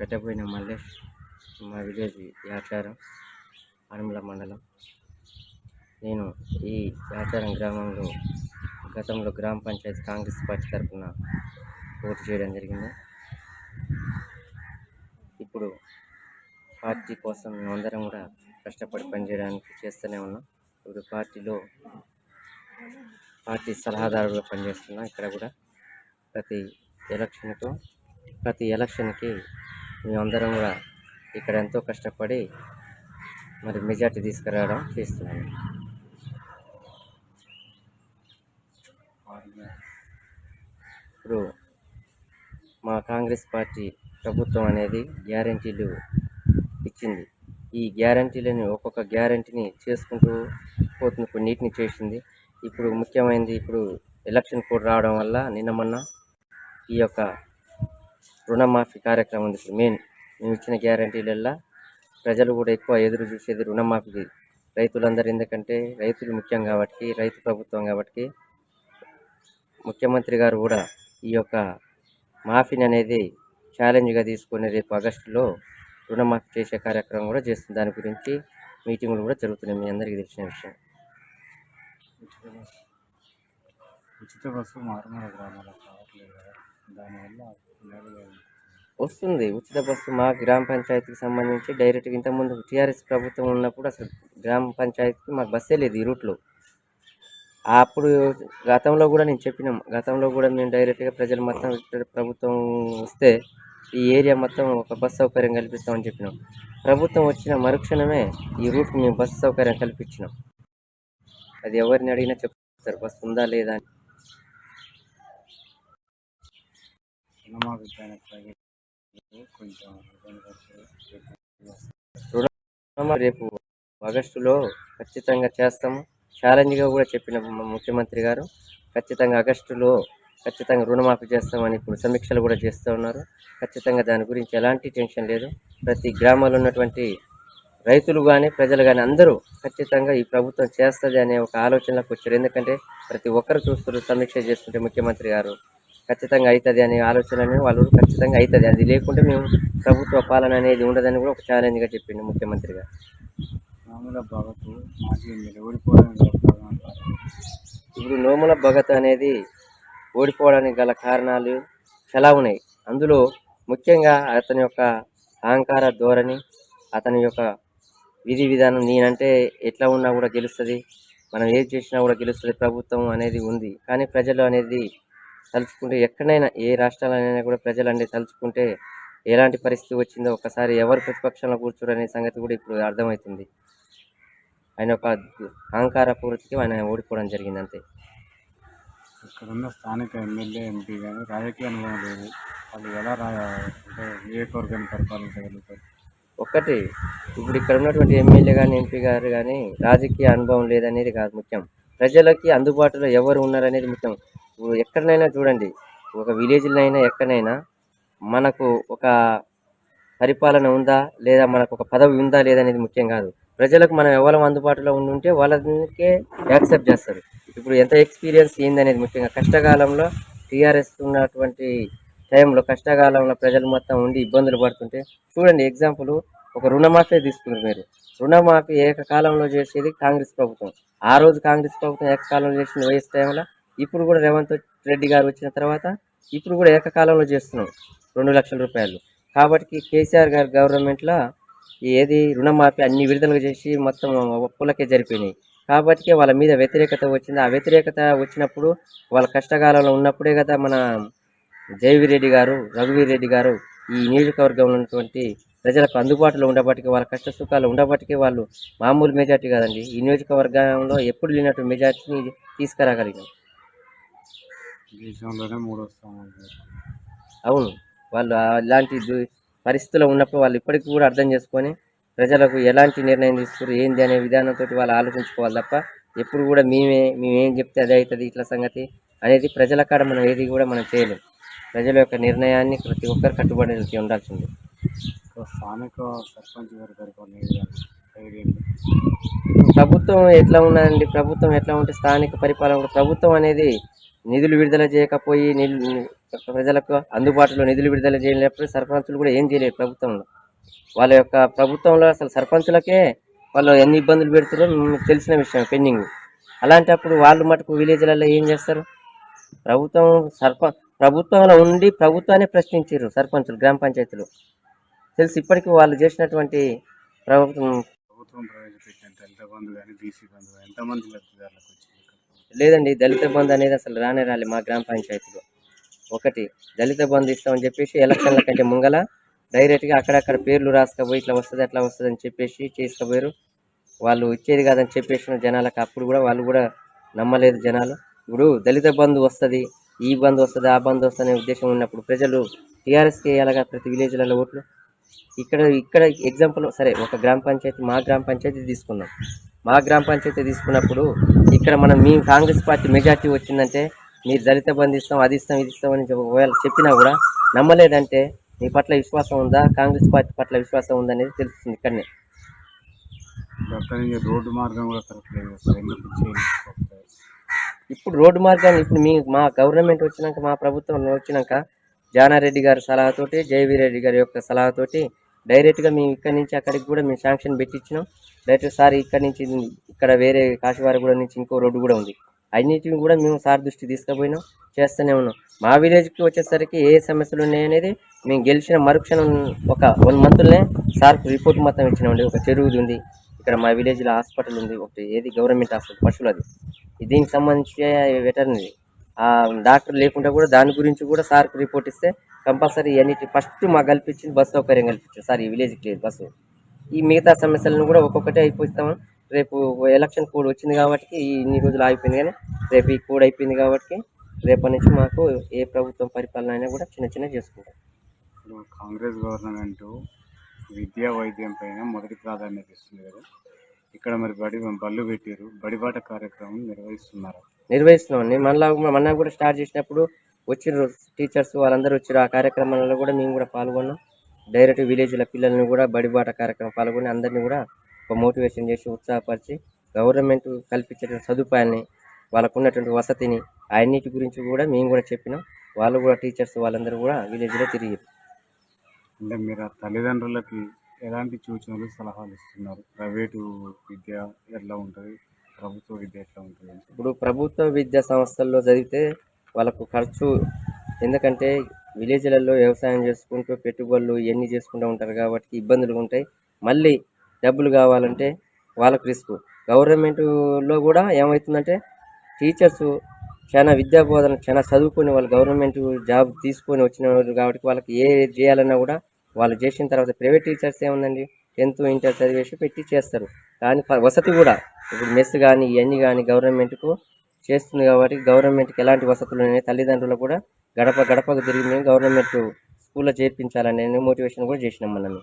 కట్టెపోయిన మల్లేష్ మా విలేజ్ యాచారం అనుమల మండలం. నేను ఈ యాచారం గ్రామంలో గతంలో గ్రామ పంచాయతీ కాంగ్రెస్ పార్టీ తరఫున పోటీ చేయడం జరిగింది. ఇప్పుడు పార్టీ కోసం మేమందరం కూడా కష్టపడి పనిచేయడానికి చేస్తూనే ఉన్నాం. ఇప్పుడు పార్టీలో పార్టీ సలహాదారులు పనిచేస్తున్నాం. ఇక్కడ కూడా ప్రతి ఎలక్షన్కు ప్రతి ఎలక్షన్కి మేమందరం కూడా ఇక్కడ ఎంతో కష్టపడి మరి మెజార్టీ తీసుకురావడం చేస్తున్నాము. ఇప్పుడు మా కాంగ్రెస్ పార్టీ ప్రభుత్వం అనేది గ్యారంటీలు ఇచ్చింది. ఈ గ్యారంటీలని ఒక్కొక్క గ్యారంటీని చేసుకుంటూ పోతుంది నీటిని చేసింది. ఇప్పుడు ముఖ్యమైనది ఇప్పుడు ఎలక్షన్ కోడ్ రావడం వల్ల నిన్న మొన్న ఈ యొక్క రుణమాఫీ కార్యక్రమం ఉంది ఇప్పుడు మెయిన్ మేము ఇచ్చిన గ్యారంటీలల్లా ప్రజలు కూడా ఎక్కువ ఎదురు చూసేది రుణమాఫీ రైతులందరూ ఎందుకంటే రైతులు ముఖ్యం కాబట్టి రైతు ప్రభుత్వం కాబట్టి ముఖ్యమంత్రి గారు కూడా ఈ యొక్క మాఫీని అనేది ఛాలెంజ్గా తీసుకొని రేపు ఆగస్టులో రుణమాఫీ చేసే కార్యక్రమం కూడా చేస్తుంది. దాని గురించి మీటింగులు కూడా జరుగుతున్నాయి. మీ అందరికీ తెలిసిన విషయం. ఉచిత బస్సు ఉచిత బస్సు మారుమూల గ్రామాలకు రావట్లేదు కదా. దానివల్ల పిల్లలు వస్తుంది. ఉచిత బస్సు మా గ్రామ పంచాయతీకి సంబంధించి డైరెక్ట్గా ఇంతకుముందు టీఆర్ఎస్ ప్రభుత్వం ఉన్నప్పుడు అసలు గ్రామ పంచాయతీకి మాకు బస్సే లేదు ఈ రూట్లో. అప్పుడు గతంలో కూడా నేను చెప్పినాం. గతంలో కూడా మేము డైరెక్ట్గా ప్రజలు మొత్తం ప్రభుత్వం వస్తే ఈ ఏరియా మొత్తం ఒక బస్సు సౌకర్యం కల్పిస్తామని చెప్పినాం. ప్రభుత్వం వచ్చిన మరుక్షణమే ఈ రూట్కి మేము బస్సు సౌకర్యం కల్పించినాం. అది ఎవరిని అడిగినా చెప్తారు బస్సు ఉందా లేదా అని. రుణమా రేపు ఆగస్టులో ఖచ్చితంగా చేస్తాము ఛాలెంజ్గా కూడా చెప్పిన ముఖ్యమంత్రి గారు ఖచ్చితంగా ఆగస్టులో ఖచ్చితంగా రుణమాఫీ చేస్తామని ఇప్పుడు సమీక్షలు కూడా చేస్తూ ఉన్నారు. ఖచ్చితంగా దాని గురించి ఎలాంటి టెన్షన్ లేదు. ప్రతి గ్రామాల్లో ఉన్నటువంటి రైతులు కానీ ప్రజలు కానీ అందరూ ఖచ్చితంగా ఈ ప్రభుత్వం చేస్తుంది అనే ఒక ఆలోచనలోకి వచ్చారు. ఎందుకంటే ప్రతి ఒక్కరు చూస్తున్నారు సమీక్ష చేస్తుంటే ముఖ్యమంత్రి గారు. ఖచ్చితంగా అవుతుంది అనే ఆలోచనని వాళ్ళు ఖచ్చితంగా అవుతుంది. అది లేకుంటే మేము ప్రభుత్వ పాలన అనేది ఉండదని కూడా ఒక ఛాలెంజ్గా చెప్పిండు ముఖ్యమంత్రి గారు. మామూల భగత్ ఇప్పుడు నోముల భగత్ అనేది ఓడిపోవడానికి గల కారణాలు చాలా ఉన్నాయి. అందులో ముఖ్యంగా అతని యొక్క అహంకార ధోరణి అతని యొక్క విధి విధానం నేనంటే ఎట్లా ఉన్నా కూడా గెలుస్తుంది మనం ఏది చేసినా కూడా గెలుస్తుంది ప్రభుత్వం అనేది ఉంది. కానీ ప్రజలు అనేది తలుచుకుంటే ఎక్కడైనా ఏ రాష్ట్రాలైనా కూడా ప్రజలు అనేది తలుచుకుంటే ఎలాంటి పరిస్థితి వచ్చిందో ఒకసారి ఎవరు ప్రతిపక్షంలో కూర్చోరు అనే సంగతి కూడా ఇప్పుడు అర్థమవుతుంది. ఆయన ఒక అహంకార పూర్తికి ఆయన ఓడిపోవడం జరిగింది అంతే ఇక్కడ ఉన్న స్థానిక ఎమ్మెల్యే ఎంపీ కానీ రాజకీయ అనుభవం లేదు. వాళ్ళు ఎలా అంటే నియోజకవర్గాన్ని పరిపాలించగలుగుతారు? ఒక్కటి ఇప్పుడు ఇక్కడ ఉన్నటువంటి ఎమ్మెల్యే కానీ ఎంపీ గారు కానీ రాజకీయ అనుభవం లేదనేది కాదు ముఖ్యం. ప్రజలకి అందుబాటులో ఎవరు ఉన్నారనేది ముఖ్యం. ఇప్పుడు ఎక్కడనైనా చూడండి. ఒక విలేజ్లో ఎక్కడైనా మనకు ఒక పరిపాలన ఉందా? లేదా మనకు ఒక పదవి ఉందా లేదా అనేది ముఖ్యం కాదు. ప్రజలకు మనం ఎవరం అందుబాటులో ఉండి ఉంటే వాళ్ళకే యాక్సెప్ట్ చేస్తారు. ఇప్పుడు ఎంత ఎక్స్పీరియన్స్ ఏందనేది ముఖ్యంగా కష్టకాలంలో టీఆర్ఎస్ ఉన్నటువంటి టైంలో కష్టకాలంలో ప్రజలు మొత్తం ఉండి ఇబ్బందులు పడుతుంటే చూడండి ఎగ్జాంపుల్ ఒక రుణమాఫీ తీసుకున్నారు మీరు. రుణమాఫీ ఏకకాలంలో చేసేది కాంగ్రెస్ ప్రభుత్వం. ఆ రోజు కాంగ్రెస్ ప్రభుత్వం ఏకకాలంలో చేసిన వయసు టైంలో ఇప్పుడు కూడా రేవంత్ రెడ్డి గారు వచ్చిన తర్వాత ఇప్పుడు కూడా ఏకకాలంలో చేస్తున్నాం రెండు లక్షల రూపాయలు. కాబట్టి కేసీఆర్ గారు గవర్నమెంట్లో ఏది రుణమాఫీ అన్ని విడుదలగా చేసి మొత్తం ఒప్పులకే జరిపోయినాయి కాబట్టి వాళ్ళ మీద వ్యతిరేకత వచ్చింది. ఆ వ్యతిరేకత వచ్చినప్పుడు వాళ్ళ కష్టకాలంలో ఉన్నప్పుడే కదా మన జయవీర్ రెడ్డి గారు రఘువీర్ రెడ్డి గారు ఈ నియోజకవర్గంలో ఉన్నటువంటి ప్రజలకు అందుబాటులో ఉండబట్టికి వాళ్ళ కష్ట సుఖాలు ఉండబట్టికి వాళ్ళు మామూలు మెజార్టీ కాదండి. ఈ నియోజకవర్గంలో ఎప్పుడు లేనట్టు మెజార్టీని తీసుకురాగలిగాం దేశంలోనే మూడో అవును వాళ్ళు అలాంటి దు- పరిస్థితుల్లో ఉన్నప్పుడు వాళ్ళు ఇప్పటికీ కూడా అర్థం చేసుకొని ప్రజలకు ఎలాంటి నిర్ణయం తీసుకురు ఏంది అనే విధానంతో వాళ్ళు ఆలోచించుకోవాలి తప్ప ఎప్పుడు కూడా మేమే మేమేం చెప్తే అదే అవుతుంది ఇట్లా సంగతి అనేది ప్రజల కాడ మనం ఏది కూడా మనం చేయలేం. ప్రజల యొక్క నిర్ణయాన్ని ప్రతి ఒక్కరు కట్టుబడి ఉండాల్సింది. స్థానిక సర్పంచ్ ప్రభుత్వం ఎట్లా ఉన్నదండి ప్రభుత్వం ఎట్లా ఉంటే స్థానిక పరిపాలన ప్రభుత్వం అనేది నిధులు విడుదల చేయకపోయి ప్రజలకు అందుబాటులో నిధులు విడుదల చేయలేకపోతే సర్పంచులు కూడా ఏం చేయలేరు ప్రభుత్వంలో. వాళ్ళ యొక్క ప్రభుత్వంలో అసలు సర్పంచులకే వాళ్ళు ఎన్ని ఇబ్బందులు పెడుతున్నారో మీకు తెలిసిన విషయం పెండింగ్. అలాంటప్పుడు వాళ్ళు మటుకు విలేజ్లలో ఏం చేస్తారు? ప్రభుత్వం సర్ప ప్రభుత్వంలో ఉండి ప్రభుత్వాన్ని ప్రశ్నించారు సర్పంచులు గ్రామ పంచాయతీలు. తెలిసి ఇప్పటికీ వాళ్ళు చేసినటువంటి ప్రభుత్వం ప్రభుత్వం ప్రవేశపెట్టిన దళిత బంధు కానీ బీసీ బంధు ఎంతమంది లబ్ధిదారులకు వచ్చింది? లేదండి దళిత బంధు అనేది అసలు రానే రాలే మా గ్రామ పంచాయతీలో. ఒకటి దళిత బంధు ఇస్తామని చెప్పేసి ఎలక్షన్ల కంటే ముంగల డైరెక్ట్గా అక్కడక్కడ పేర్లు రాసుకపోయి ఇట్లా వస్తుంది అట్లా వస్తుంది అని చెప్పేసి చేసుకుపోయారు. వాళ్ళు ఇచ్చేది కాదని చెప్పేసిన జనాలకు అప్పుడు కూడా వాళ్ళు కూడా నమ్మలేదు జనాలు. ఇప్పుడు దళిత బంధు వస్తుంది ఈ బంధు వస్తుంది ఆ బంధు వస్తుంది అనే ఉద్దేశం ఉన్నప్పుడు ప్రజలు టీఆర్ఎస్కి వేయాలగా ప్రతి విలేజ్లలో ఓట్లు. ఇక్కడ ఇక్కడ ఎగ్జాంపుల్ సరే ఒక గ్రామ పంచాయతీ మా గ్రామ పంచాయతీ తీసుకుందాం. మా గ్రామ పంచాయతీ తీసుకున్నప్పుడు ఇక్కడ మనం మీ కాంగ్రెస్ పార్టీ మెజార్టీ వచ్చిందంటే మీరు దళిత బంధు ఇస్తాం అది ఇస్తాం ఇది ఇస్తాం అని ఒకవేళ చెప్పినా కూడా నమ్మలేదంటే మీ పట్ల విశ్వాసం ఉందా? కాంగ్రెస్ పార్టీ పట్ల విశ్వాసం ఉందా అనేది తెలుస్తుంది ఇక్కడనే. రోడ్డు మార్గం కూడా ఇప్పుడు రోడ్డు మార్గాన్ని ఇప్పుడు మీ మా గవర్నమెంట్ వచ్చినాక మా ప్రభుత్వం వచ్చినాక జానారెడ్డి గారి సలహాతోటి జయవీరెడ్డి గారి యొక్క సలహాతోటి డైరెక్ట్గా మేము ఇక్కడి నుంచి అక్కడికి కూడా మేము శాంక్షన్ పెట్టించినాం. డైరెక్ట్ సార్ ఇక్కడి నుంచి ఇక్కడ వేరే కాశీవారగూడ నుంచి ఇంకో రోడ్డు కూడా ఉంది. అన్నిటిని కూడా మేము సార్ దృష్టి తీసుకుపోయినాం చేస్తూనే ఉన్నాం. మా విలేజ్కి వచ్చేసరికి ఏ సమస్యలు ఉన్నాయనేది మేము గెలిచిన మరుక్షణం ఒక వన్ మంత్లోనే సార్కు రిపోర్ట్ మొత్తం ఇచ్చినామండి. ఒక చెరువుది ఉంది ఇక్కడ మా విలేజ్లో హాస్పిటల్ ఉంది ఒకటి ఏది గవర్నమెంట్ హాస్పిటల్ పశువులది. దీనికి సంబంధించి వెటర్నరీ? డాక్టర్ లేకుండా కూడా దాని గురించి కూడా సార్కు రిపోర్ట్ ఇస్తే కంపల్సరీ ఇవన్నీ ఫస్ట్ మాకు కల్పించింది బస్సు సౌకర్యం కల్పించింది సార్ ఈ విలేజ్కి లేదు బస్సు. ఈ మిగతా సమస్యలను కూడా ఒక్కొక్కటే అయిపోయిస్తాము. రేపు ఎలక్షన్ కోడ్ వచ్చింది కాబట్టి ఈ ఇన్ని రోజులు ఆగిపోయింది కానీ రేపు ఈ కోడ్ అయిపోయింది కాబట్టి రేపటి నుంచి మాకు ఏ ప్రభుత్వం పరిపాలన అయినా కూడా చిన్న చిన్న చేసుకుంటాం. కాంగ్రెస్ గవర్నమెంట్ విద్యా వైద్యం పైన మొదటి ప్రాధాన్యత ఇస్తుంది కదా ఇక్కడ మరి బడి బళ్ళు పెట్టారు బడిబాట కార్యక్రమం నిర్వహిస్తున్నారు? నిర్వహిస్తున్నాం నేను మళ్ళా మొన్న కూడా స్టార్ట్ చేసినప్పుడు వచ్చిర్రు టీచర్స్ వాళ్ళందరూ వచ్చారు ఆ కార్యక్రమాలలో కూడా మేము కూడా పాల్గొన్నాం. డైరెక్ట్ విలేజ్ల పిల్లల్ని కూడా బడిబాట కార్యక్రమం పాల్గొని అందరినీ కూడా ఒక మోటివేషన్ చేసి ఉత్సాహపరిచి గవర్నమెంట్ కల్పించే సదుపాయాన్ని వాళ్ళకు ఉన్నటువంటి వసతిని అన్నిటి గురించి కూడా మేము కూడా చెప్పినాం. వాళ్ళు కూడా టీచర్స్ వాళ్ళందరూ కూడా విలేజ్లో తిరిగి అంటే మీరు ఆ తల్లిదండ్రులకి ఎలాంటి సూచనలు సలహాలు ఇస్తున్నారు? ప్రైవేటు విద్య ఎట్లా ఉంటుంది? ప్రభుత్వ విద్య ఎట్లా ఉంటుంది? ఇప్పుడు ప్రభుత్వ విద్యా సంస్థల్లో చదివితే వాళ్ళకు ఖర్చు ఎందుకంటే విలేజ్లలో వ్యవసాయం చేసుకుంటూ పెట్టుబడులు ఇవన్నీ చేసుకుంటూ ఉంటారు కాబట్టి ఇబ్బందులు ఉంటాయి. మళ్ళీ డబ్బులు కావాలంటే వాళ్ళకు రిస్క్. గవర్నమెంట్లో కూడా ఏమవుతుందంటే టీచర్స్ చాలా విద్యా బోధన చాలా చదువుకొని వాళ్ళు గవర్నమెంట్ జాబ్ తీసుకొని వచ్చిన వాళ్ళు కాబట్టి వాళ్ళకి ఏ చేయాలన్నా కూడా వాళ్ళు చేసిన తర్వాత ప్రైవేట్ టీచర్స్ ఏముందండి? టెన్త్ ఇంటర్ చదివేసి పెట్టి చేస్తారు. కానీ వసతి కూడా. ఇప్పుడు మెస్ కానీ ఇవన్నీ కానీ గవర్నమెంట్కు చేస్తుంది కాబట్టి గవర్నమెంట్కి ఎలాంటి వసతులు ఉన్నాయి తల్లిదండ్రులు కూడా గడప గడపకు తిరిగి మేము గవర్నమెంట్ స్కూల్లో చేర్పించాలనే మోటివేషన్ కూడా చేసినాం మనం.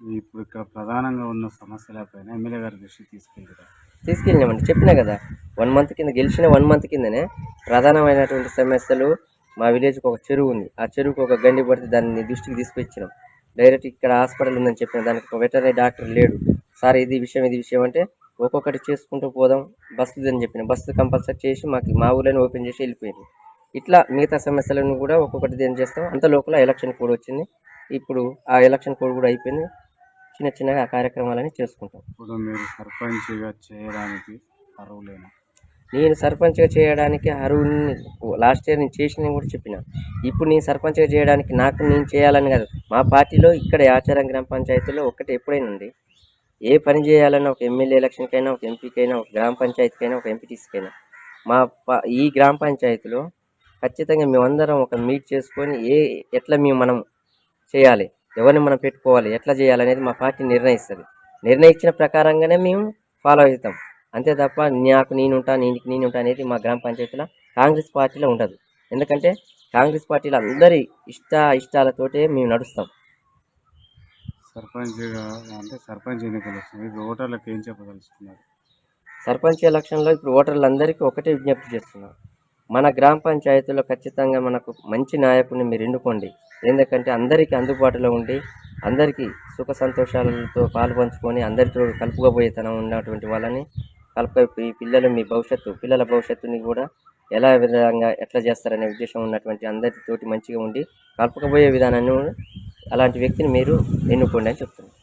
ఇప్పుడు ఇక్కడ ప్రధానంగా ఉన్న సమస్యలపైన ఎమ్మెల్యే గారి దృష్టికి తీసుకెళ్తారు తీసుకెళ్ళినామండి. చెప్పినా కదా వన్ మంత్ కింద గెలిచిన వన్ మంత్ కిందనే ప్రధానమైనటువంటి సమస్యలు మా విలేజ్కి ఒక చెరువు ఉంది. ఆ చెరువుకి ఒక గండి పడితే దాన్ని దృష్టికి తీసుకొచ్చినాం. డైరెక్ట్ ఇక్కడ హాస్పిటల్ ఉందని చెప్పిన దానికి ఒక వెటరీ డాక్టర్ లేడు. సార్ ఇది విషయం ఇది విషయం అంటే ఒక్కొక్కటి చేసుకుంటూ పోదాం బస్సు అని చెప్పిన. బస్సు కంపల్సరీ చేసి మాకు మా ఊళ్ళని ఓపెన్ చేసి వెళ్ళిపోయింది. ఇట్లా మిగతా సమస్యలను కూడా ఒక్కొక్కటి ఏం చేస్తాం అంత లోపల ఎలక్షన్ కోడ్ వచ్చింది. ఇప్పుడు ఆ ఎలక్షన్ కోడ్ కూడా అయిపోయింది. చిన్న చిన్నగా ఆ కార్యక్రమాలని చేసుకుంటాం. ఇప్పుడు మీరు సర్పంచ్గా చేయడానికి అర్హులేనా? నేను సర్పంచ్గా చేయడానికి అరువుని లాస్ట్ ఇయర్ నేను చేసిన కూడా చెప్పిన. ఇప్పుడు నేను సర్పంచ్గా చేయడానికి నాకు నేను చేయాలని కాదు. మా పార్టీలో ఇక్కడ ఆచారం గ్రామ పంచాయతీలో ఒక్కటి ఎప్పుడైనా ఉంది. ఏ పని చేయాలన్నా ఒక ఎమ్మెల్యే ఎలక్షన్కైనా ఒక ఎంపీకైనా ఒక గ్రామ పంచాయతీకైనా ఒక ఎంపీటీసీకైనా. మా ప- ఈ గ్రామ పంచాయతీలో ఖచ్చితంగా మేమందరం ఒక మీట్ చేసుకొని ఏ ఎట్లా మేము మనం చేయాలి ఎవరిని మనం పెట్టుకోవాలి ఎట్లా చేయాలనేది మా పార్టీ నిర్ణయిస్తుంది. నిర్ణయించిన ప్రకారంగానే మేము ఫాలో అవుతాం. అంతే తప్ప నాకు నేనుంటా నీకు నేనుంటా అనేది మా గ్రామ పంచాయతీలో కాంగ్రెస్ పార్టీలో ఉండదు. ఎందుకంటే కాంగ్రెస్ పార్టీలో అందరి ఇష్ట ఇష్టాలతోటే మేము నడుస్తాం. సర్పంచ్గా అంటే సర్పంచ్ ఎన్నికలు వస్తుంది ఓటర్లకు ఏం చెప్పదలుచుకున్నారు? సర్పంచ్ ఎలక్షన్లో ఇప్పుడు ఓటర్లందరికీ ఒకటే విజ్ఞప్తి చేస్తున్నాం. మన గ్రామ పంచాయతీలో ఖచ్చితంగా మనకు మంచి నాయకుడిని మీరు ఎన్నుకోండి. ఎందుకంటే అందరికీ అందుబాటులో ఉండి అందరికీ సుఖ సంతోషాలతో పాలు పంచుకొని అందరితో కలుపుకోబోయేతనం ఉన్నటువంటి వాళ్ళని కలుపుకొని ఈ పిల్లలు మీ భవిష్యత్తు పిల్లల భవిష్యత్తుని కూడా ఎలా విధంగా ఎట్లా చేస్తారనే ఉద్దేశం ఉన్నటువంటి అందరితోటి మంచిగా ఉండి కలపకపోయే విధానాన్ని అలాంటి వ్యక్తిని మీరు ఎన్నుకోండి అని చెప్తున్నాను.